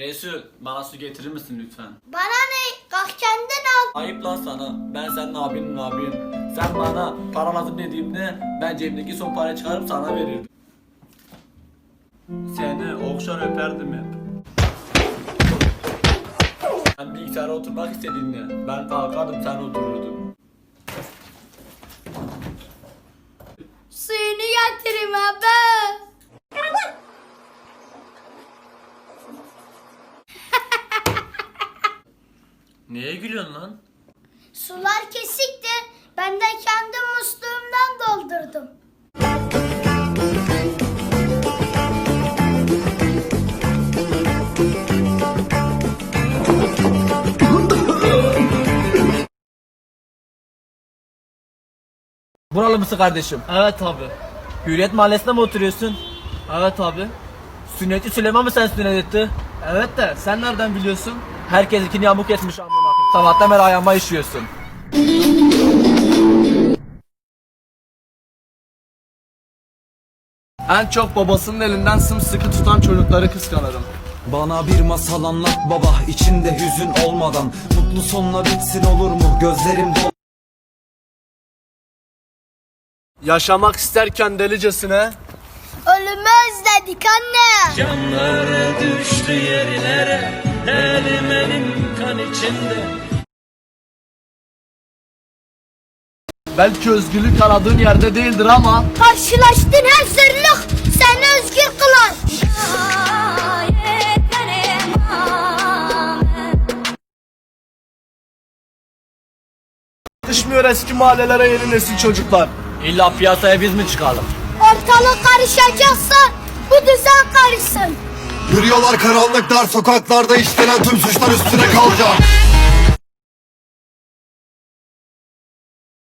Resul bana su getirir misin lütfen? Bana ne? Kalk kendin al. Ayıp lan sana. Ben senin abinin abin. Sen bana para lazım dediğimde ben cebimdeki son parayı çıkarıp sana verirdim. Seni okşar öperdim hep. Sen bilgisayara oturmak istediğinde ben kalkardım sen otururdun. Suyunu getireyim abi. Neye gülüyorsun lan? Sular kesikti. Ben de kendi musluğumdan doldurdum. Buralı mısın kardeşim? Evet abi. Hürriyet mahallesinde mi oturuyorsun? Evet abi. Sünneti Süleyman mı sen sünnet etti? Evet de sen nereden biliyorsun? Herkes ikini yamuk amına koyayım. Sabahtan beri ayağıma işiyorsun. En çok babasının elinden sımsıkı tutan çocukları kıskanırım. Bana bir masal anlat baba içinde hüzün olmadan Mutlu sonla bitsin olur mu gözlerim dolu Yaşamak isterken delicesine Ölümü özledik anne. Canları düştü yerlere Elim elim kan içinde belki özgürlük aradığın yerde değildir ama Karşılaştın hazırlık seni özgür kılar. düşmüyor eski mahallelere yeni nesil çocuklar. İlla piyasaya biz mi çıkalım? Ortalık karışacaksa bu düzen karışsın. Yürüyorlar karanlık dar sokaklarda işlenen tüm suçlar üstüne kalacak